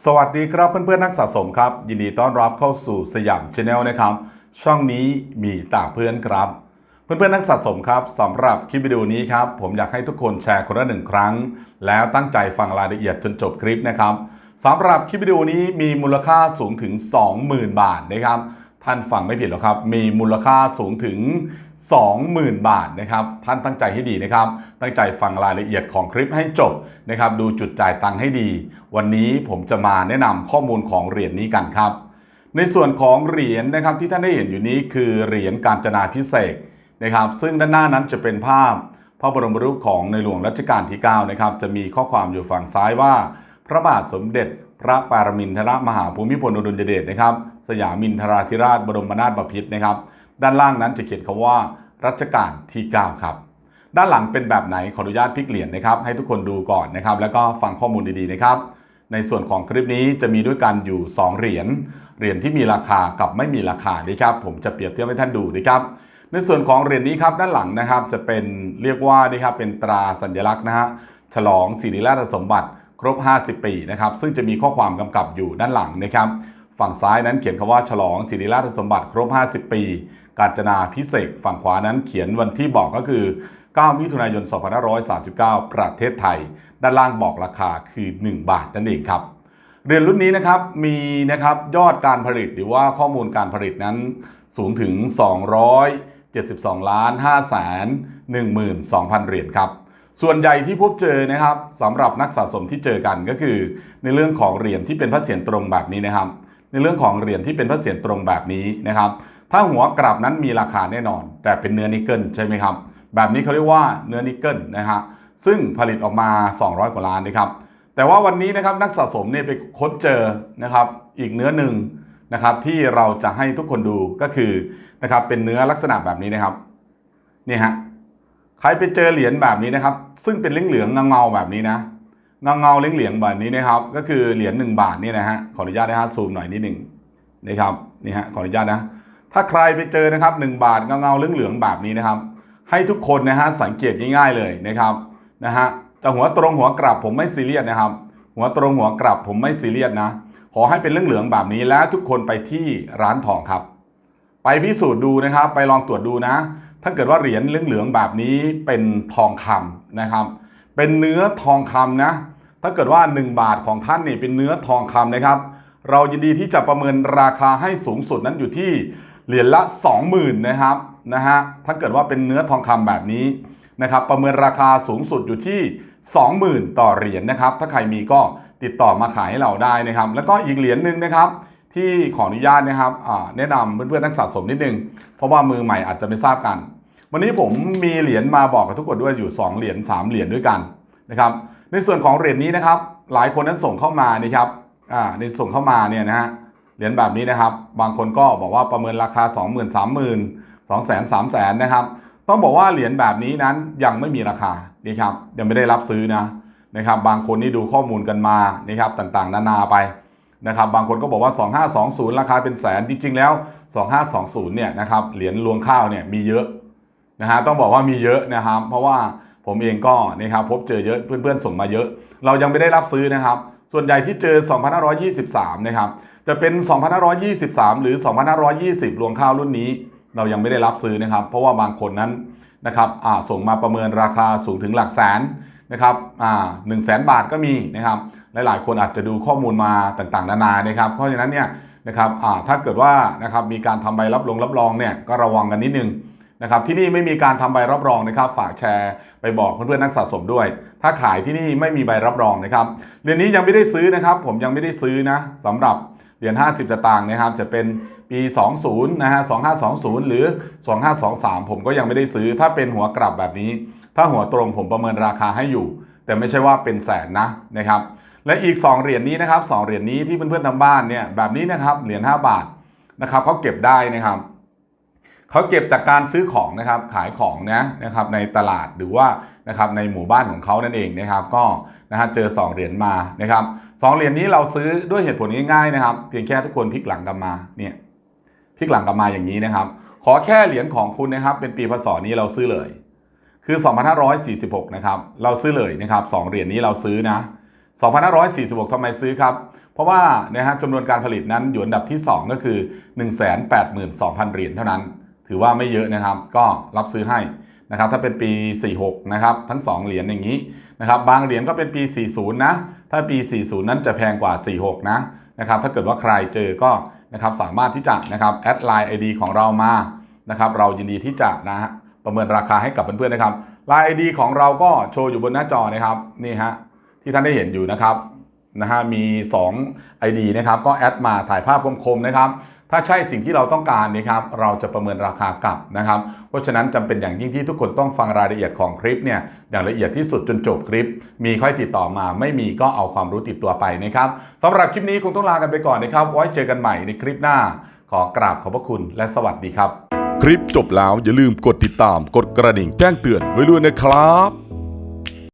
สวัสดีครับเพื่อนๆนักสะสมครับ ยินดีต้อนรับเข้าสู่สยามชาแนลนะครับ ช่องนี้มีต่างเพื่อนครับ เพื่อนๆนักสะสมครับสำหรับคลิปวิดีโอนี้ครับ ผมอยากให้ทุกคนแชร์คนละหนึ่งครั้ง แล้วตั้งใจฟังรายละเอียดจนจบคลิปนะครับสำหรับคลิปวิดีโอนี้มีมูลค่าสูงถึง 20,000 บาทนะครับ ท่านฟังไม่ผิดหรอกครับ มีมูลค่าสูงถึง 20,000 บาทนะครับ ท่านตั้งใจให้ดีนะครับ ตั้งใจฟังรายละเอียดของคลิปให้จบนะครับ ดูจุดจ่ายตังค์ให้ดี วันนี้ผมจะมาแนะนำข้อมูลของเหรียญนี้กันครับ ในส่วนของเหรียญนะครับที่ท่านได้เห็นอยู่นี้คือเหรียญกาญจนาพิเศษนะครับ ซึ่งด้านหน้านั้นจะเป็นภาพพระบรมรูปของในหลวงรัชกาลที่ 9 นะครับ จะมีข้อความอยู่ฝั่งซ้ายว่า พระบาทสมเด็จ พระปารมินทรมหาภูมิพลอดุลยเดชนะครับ สยามินทราธิราชบรมนาถบพิตรนะครับ ด้านล่างนั้นจะเขียนคำว่ารัชกาลที่9ครับ ด้านหลังเป็นแบบไหนขออนุญาตพลิกเหรียญนะครับ ให้ทุกคนดูก่อนนะครับ แล้วก็ฟังข้อมูลดีๆนะครับ ในส่วนของคลิปนี้จะมีด้วยกันอยู่ 2 เหรียญเหรียญที่มีราคากับไม่มีราคานะครับ ผมจะเปรียบเทียบให้ท่านดูนะครับ ในส่วนของเหรียญนี้ครับด้านหลังนะครับจะเป็นเรียกว่านี่ครับเป็นตราสัญลักษณ์นะฮะฉลองศิริราชสมบัติ ครบ 50 ปีนะครับซึ่งจะมีข้อความกำกับอยู่ด้านหลังนะครับฝั่งซ้ายนั้นเขียนคำว่าฉลองศิริราชสมบัติครบ 50 ปี กาญจนาพิเศษฝั่งขวานั้นเขียนวันที่บอกก็คือ 9 มิถุนายน 2539 ประเทศไทย ด้านล่างบอกราคาคือ 1 บาทนั่นเองครับเรียนรุ่นนี้นะครับมีนะครับยอดการผลิตหรือว่าข้อมูลการผลิตนั้นสูงถึง 272 ล้าน5แสน12,000 เหรียญครับ ส่วนใหญ่ที่พบเจอนะครับสำหรับนักสะสมที่เจอกันก็คือ ในเรื่องของเหรียญที่เป็นพระเศียรตรงแบบนี้นะครับ ในเรื่องของเหรียญที่เป็นพระเศียรตรงแบบนี้นะครับ ถ้าหัวกลับนั้นมีราคาแน่นอน แต่เป็นเนื้อนิกเกิลใช่ไหมครับ แบบนี้เขาเรียกว่าเนื้อนิกเกิลนะฮะซึ่งผลิตออกมา 200 กว่าล้านนะครับ แต่ว่าวันนี้นะครับนักสะสมเนี่ยไปค้นเจอนะครับ อีกเนื้อหนึ่งนะครับที่เราจะให้ทุกคนดูก็คือนะครับเป็นเนื้อลักษณะแบบนี้นะครับนี่ฮะ ใครไปเจอเหรียญแบบนี้นะครับ ซึ่งเป็นเหลืองๆเงาๆแบบนี้นะเงาเงาๆเหลืองๆแบบนี้นะครับ ก็คือเหรียญ1บาทนี่นะฮะขออนุญาตนะฮะซูมหน่อยนิดหนึ่งนะครับนี่ฮะขออนุญาตนะ ถ้าใครไปเจอนะครับ1บาทเงาเงาๆเหลืองๆแบบนี้นะครับ ให้ทุกคนนะฮะสังเกตง่ายๆเลยนะครับนะฮะแต่หัวตรงหัวกลับผมไม่ซีเรียสนะครับ หัวตรงหัวกลับผมไม่ซีเรียสนะ ขอให้เป็นเรื่องเหลืองแบบนี้และทุกคนไปที่ร้านทองครับ ไปพิสูจน์ดูนะครับ ไปลองตรวจดูนะ ถ้าเกิดว่าเหรียญเหลืองๆแบบนี้เป็นทองคำนะครับ เป็นเนื้อทองคำนะ ถ้าเกิดว่า 1 บาทของท่านนี่เป็นเนื้อทองคำนะครับ เรายินดีที่จะประเมินราคาให้สูงสุดนั้นอยู่ที่เหรียญละ 20,000นะครับนะฮะ ถ้าเกิดว่าเป็นเนื้อทองคำแบบนี้นะครับ ประเมินราคาสูงสุดอยู่ที่ 20,000 ต่อเหรียญนะครับ ถ้าใครมีก็ติดต่อมาขายให้เราได้นะครับ แล้วก็อีกเหรียญหนึ่งนะครับ ที่ขออนุญาตนะครับแนะนำเพื่อนๆนักสะสมนิดนึง เพราะว่ามือใหม่อาจจะไม่ทราบกัน วันนี้ผมมีเหรียญมาบอกกับทุกคนด้วยอยู่ 2 เหรียญ3เหรียญด้วยกันนะครับในส่วนของเหรียญนี้นะครับ หลายคนนั้นส่งเข้ามานะครับในส่งเข้ามาเนี่ยนะฮะเหรียญแบบนี้นะครับ บางคนก็บอกว่าประเมินราคา 20,000 30,000 2 0 0 0 0 3 0 0 0นะครับต้องบอกว่าเหรียญแบบนี้นั้นยังไม่มีราคานี่ครับยังไม่ได้รับซื้อนะนะครับบางคนนี่ดูข้อมูลกันมานะครับต่างๆ นานาไป นะครับบางคนก็บอกว่า 2520 ราคาเป็นแสนจริงๆแล้ว 2520 เนี่ยนะครับเหรียญรวงข้าวเนี่ยมีเยอะนะฮะต้องบอกว่ามีเยอะนะครับ เพราะว่าผมเองก็นะครับพบเจอเยอะเพื่อนๆ ส่งมาเยอะ เรายังไม่ได้รับซื้อนะครับ ส่วนใหญ่ที่เจอ 2523 นะครับจะเป็น 2523 หรือ 2520 รวงข้าวรุ่นนี้ เรายังไม่ได้รับซื้อนะครับ เพราะว่าบางคนนั้นนะครับอ่าส่งมาประเมินราคาสูงถึงหลักแสนนะครับอ่าหนึ่งแสนบาทก็มีนะครับ หลายๆ คนอาจจะดูข้อมูลมาต่างๆ นานานะครับ เพราะฉะนั้นเนี่ยนะครับถ้าเกิดว่านะครับมีการทำใบรับรองรับรองเนี่ยก็ระวังกันนิดนึงนะครับที่นี่ไม่มีการทำใบรับรองนะครับ ฝากแชร์ไปบอกเพื่อนๆนักสะสมด้วย ถ้าขายที่นี่ไม่มีใบรับรองนะครับเหรียญนี้ยังไม่ได้ซื้อนะครับ ผมยังไม่ได้ซื้อนะสำหรับเหรียญ50สตางค์นะครับ จะเป็นปี 20 นะฮะ 2520 หรือ 2523 ผมก็ยังไม่ได้ซื้อ ถ้าเป็นหัวกลับแบบนี้ ถ้าหัวตรงผมประเมินราคาให้อยู่ แต่ไม่ใช่ว่าเป็นแสนนะนะครับ และอีก 2 เหรียญนี้นะครับ2เหรียญนี้ที่เพื่อนๆทางบ้านเนี่ยแบบนี้นะครับเหรียญ5บาทนะครับเขาเก็บได้นะครับเขาเก็บจากการซื้อของนะครับขายของนะนะครับในตลาดหรือว่านะครับในหมู่บ้านของเขานั่นเองนะครับก็นะฮะเจอ 2 เหรียญมานะครับสองเหรียญนี้เราซื้อด้วยเหตุผลง่ายๆนะครับ เพียงแค่ทุกคนพลิกหลังกลับมาเนี่ยพลิกหลังกลับมาอย่างนี้นะครับ ขอแค่เหรียญของคุณนะครับ เป็นปีพศนี้เราซื้อเลย คือ 2546 นะครับ เราซื้อเลยนะครับสองเหรียญนี้เราซื้อนะ 2546ทำไมซื้อครับ เพราะว่านะฮะจำนวนการผลิตนั้นอยู่อันดับที่ 2 ก็คือ 182,000 เหรียญเท่านั้น ถือว่าไม่เยอะนะครับ ก็รับซื้อให้นะครับ ถ้าเป็นปี 46 นะครับ ทั้ง 2 เหรียญอย่างนี้นะครับ บางเหรียญก็เป็นปี 40 นะ ถ้าปี 40 นั้นจะแพงกว่า 46 นะนะครับ ถ้าเกิดว่าใครเจอก็นะครับสามารถที่จะนะครับแอดไลน์ ID ของเรามานะครับ เรายินดีที่จะนะฮะประเมินราคาให้กับเพื่อนๆนะครับไลน์ ID ของเราก็โชว์อยู่บนหน้าจอนะครับนี่ฮะ ที่ท่านได้เห็นอยู่นะครับนะฮะมี 2 ID นะครับก็แอดมาถ่ายภาพคมๆนะครับถ้าใช่สิ่งที่เราต้องการนะครับเราจะประเมินราคากลับนะครับ เพราะฉะนั้นจำเป็นอย่างยิ่งที่ทุกคนต้องฟังรายละเอียดของคลิปเนี่ยอย่างละเอียดที่สุดจนจบคลิป มีค่อยติดต่อมาไม่มีก็เอาความรู้ติดตัวไปนะครับสำหรับคลิปนี้คงต้องลากันไปก่อนนะครับ ไว้เจอกันใหม่ในคลิปหน้า ขอกราบขอบพระคุณและสวัสดีครับ คลิปจบแล้วอย่าลืมกดติดตามกดกระดิ่งแจ้งเตือนไว้ด้วยนะครับ